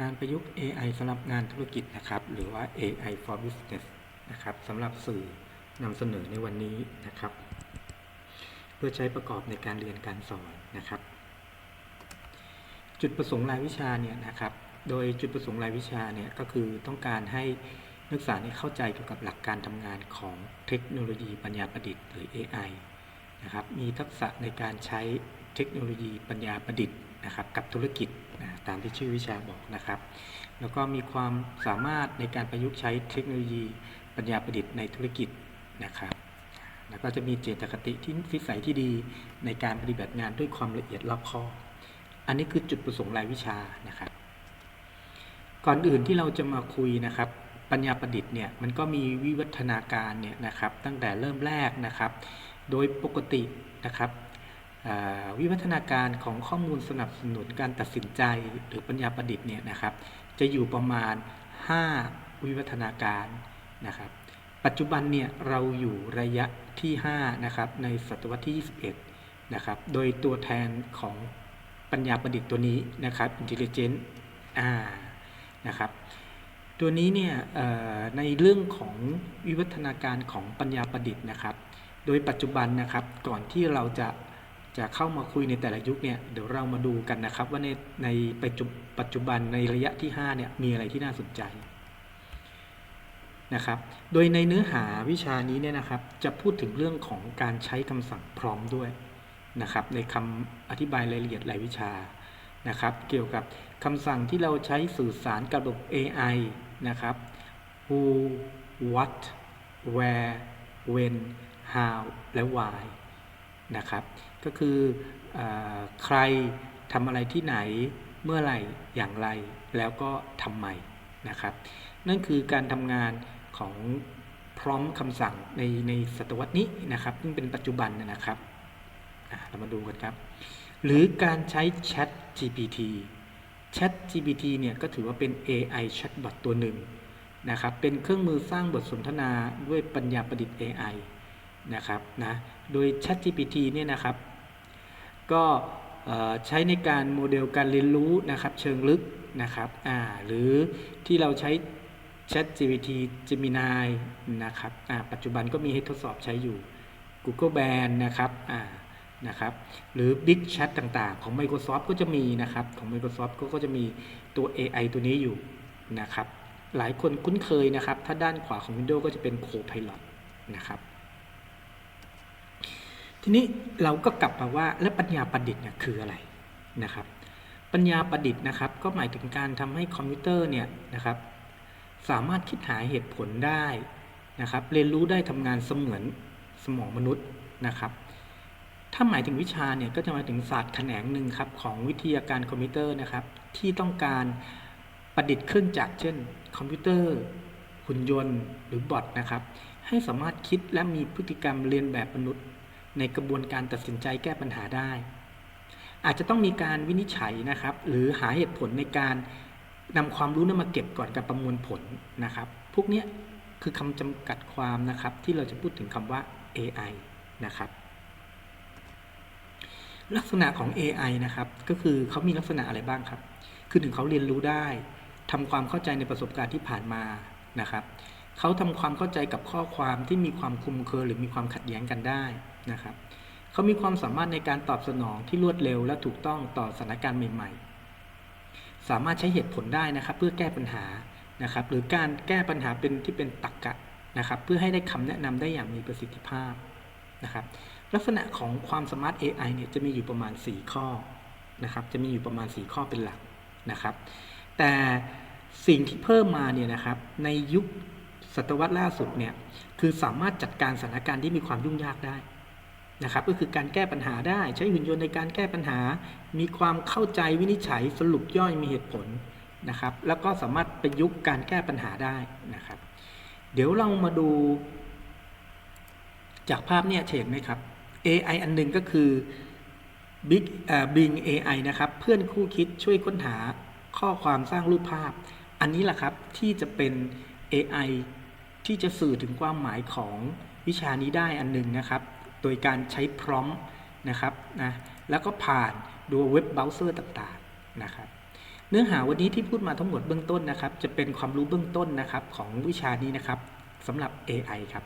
การประยุกต์ AI สำหรับงานธุรกิจนะครับ หรือว่า AI for Business นะครับสำหรับสื่อนำเสนอในวันนี้นะครับ เพื่อใช้ประกอบในการเรียนการสอนนะครับ จุดประสงค์รายวิชาเนี่ยนะครับ โดยจุดประสงค์รายวิชาเนี่ยก็คือต้องการให้นักศึกษาเนี่ยเข้าใจเกี่ยวกับหลักการทำงานของเทคโนโลยีปัญญาประดิษฐ์หรือ AI นะครับ มีทักษะในการใช้ เทคโนโลยีปัญญาประดิษฐ์นะครับกับธุรกิจนะตามที่ชื่อวิชาบอกนะครับ แล้วก็มีความสามารถในการประยุกต์ใช้เทคโนโลยีปัญญาประดิษฐ์ในธุรกิจนะครับ แล้วก็จะมีเจตคติที่วิสัยที่ดีในการปฏิบัติงานด้วยความละเอียดรอบคอบอันนี้คือจุดประสงค์รายวิชานะครับ ก่อนอื่นที่เราจะมาคุยนะครับปัญญาประดิษฐ์เนี่ยมันก็มีวิวัฒนาการเนี่ยนะครับตั้งแต่เริ่มแรกนะครับ โดยปกตินะครับ วิวัฒนาการของข้อมูลสนับสนุนการตัดสินใจหรือปัญญาประดิษฐ์เนี่ยนะครับ จะอยู่ประมาณ 5 วิวัฒนาการนะครับ ปัจจุบันเนี่ยเราอยู่ระยะที่ 5 นะครับในศตวรรษที่ 21 นะครับ โดยตัวแทนของปัญญาประดิษฐ์ตัวนี้นะครับ intelligent อ่านะครับ ตัวนี้เนี่ยในเรื่องของวิวัฒนาการของปัญญาประดิษฐ์นะครับ โดยปัจจุบันนะครับก่อนที่เราจะ จะเข้ามาคุยในแต่ละยุคเนี่ยเดี๋ยวเรามาดูกันนะครับว่าในในปัจจุบันในระยะที่5เนี่ยมีอะไรที่น่าสนใจนะครับ โดยในเนื้อหาวิชานี้เนี่ยนะครับ จะพูดถึงเรื่องของการใช้คำสั่งพร้อมด้วยนะครับ ในคำอธิบายรายละเอียดรายวิชานะครับ เกี่ยวกับคำสั่งที่เราใช้สื่อสารกับระบบ AI นะครับ who what where when how และ why นะครับ ก็คืออใครทำอะไรที่ไหนเมื่อไหร่อย่างไรแล้วก็ทำไมนะครับ นั่นคือการทำงานของพร้อมคำสั่งในในศตวรรษนี้นะครับ ซึ่งเป็นปัจจุบันนะครับเรามาดูกันครับ หรือการใช้ Chat GPT Chat GPT เนี่ยก็ถือว่าเป็น AI chatbot ตัวหนึ่งนะครับ เป็นเครื่องมือสร้างบทสนทนาด้วยปัญญาประดิษฐ์ AI นะครับนะโดย Chat GPT เนี่ยนะครับก็ใช้ในการโมเดลการเรียนรู้นะครับเชิงลึกนะครับอ่าหรือที่เราใช้ Chat GPT Gemini นะครับอ่าปัจจุบันก็มีให้ทดสอบใช้อยู่ Google Band นะครับอ่านะครับหรือ Big Chat ต่างๆ ของ Microsoft ก็จะมีนะครับของ Microsoft ก็ก็จะมีตัว AI ตัวนี้อยู่นะครับหลายคนคุ้นเคยนะครับ ถ้าด้านขวาของ Windows ก็จะเป็น Copilot นะครับ ทีนี้เราก็กลับมาว่าแล้วปัญญาประดิษฐ์เนี่ยคืออะไรนะครับ ปัญญาประดิษฐ์นะครับ ก็หมายถึงการทำให้คอมพิวเตอร์เนี่ยนะครับ สามารถคิดหาเหตุผลได้นะครับ เรียนรู้ได้ทำงานเสมือนสมองมนุษย์นะครับ ถ้าหมายถึงวิชาเนี่ยก็จะหมายถึงศาสตร์แขนงหนึ่งครับของวิทยาการคอมพิวเตอร์นะครับ ที่ต้องการประดิษฐ์เครื่องจักรเช่น คอมพิวเตอร์หุ่นยนต์หรือบอทนะครับ ให้สามารถคิดและมีพฤติกรรมเรียนแบบมนุษย์ ในกระบวนการตัดสินใจแก้ปัญหาได้ อาจจะต้องมีการวินิจฉัยนะครับ หรือหาเหตุผลในการนำความรู้นั้นมาเก็บก่อนการประมวลผลนะครับ พวกนี้คือคำจำกัดความนะครับ ที่เราจะพูดถึงคำว่า AI นะครับ ลักษณะของ AI นะครับ ก็คือเขามีลักษณะอะไรบ้างครับ คือหนึ่งเขาเรียนรู้ได้ทำความเข้าใจในประสบการณ์ที่ผ่านมานะครับเขาทำความเข้าใจกับข้อความที่มีความคลุมเครือหรือมีความขัดแย้งกันได้ นะครับเขามีความสามารถในการตอบสนองที่รวดเร็วและถูกต้องต่อสถานการณ์ใหม่ๆ สามารถใช้เหตุผลได้นะครับเพื่อแก้ปัญหานะครับ หรือการแก้ปัญหาเป็นที่เป็นตรรกะนะครับ เพื่อให้ได้คำแนะนำได้อย่างมีประสิทธิภาพนะครับ ลักษณะของความสมาร์ท AI เนี่ยจะมีอยู่ประมาณ 4 ข้อนะครับ จะมีอยู่ประมาณ 4 ข้อเป็นหลักนะครับ แต่สิ่งที่เพิ่มมาเนี่ยนะครับ ในยุคศตวรรษล่าสุดเนี่ยคือสามารถจัดการสถานการณ์ที่มีความยุ่งยากได้ นะครับก็คือการแก้ปัญหาได้ใช้หุ่นยนต์ในการแก้ปัญหา มีความเข้าใจวินิจฉัยสรุปย่อยมีเหตุผลนะครับ แล้วก็สามารถประยุกต์การแก้ปัญหาได้นะครับ เดี๋ยวเรามาดู จากภาพเนี่ยเห็นไหมครับ AI อันหนึงก็คือ Big เอ่อ Bing AI นะครับ เพื่อนคู่คิดช่วยค้นหาข้อความสร้างรูปภาพ อันนี้แหละครับที่จะเป็น AI ที่จะสื่อถึงความหมายของวิชานี้ได้อันหนึ่งนะครับ ดยการใช้พร้อมนะครับนะแล้วก็ผ่านดูเว็บเบราว์เซอร์ต่างๆนะครับเนื้อหาวันนี้ที่พูดมาทั้งหมดเบื้องต้นนะครับ จะเป็นความรู้เบื้องต้นนะครับของวิชานี้นะครับสำหรับ AI ครับ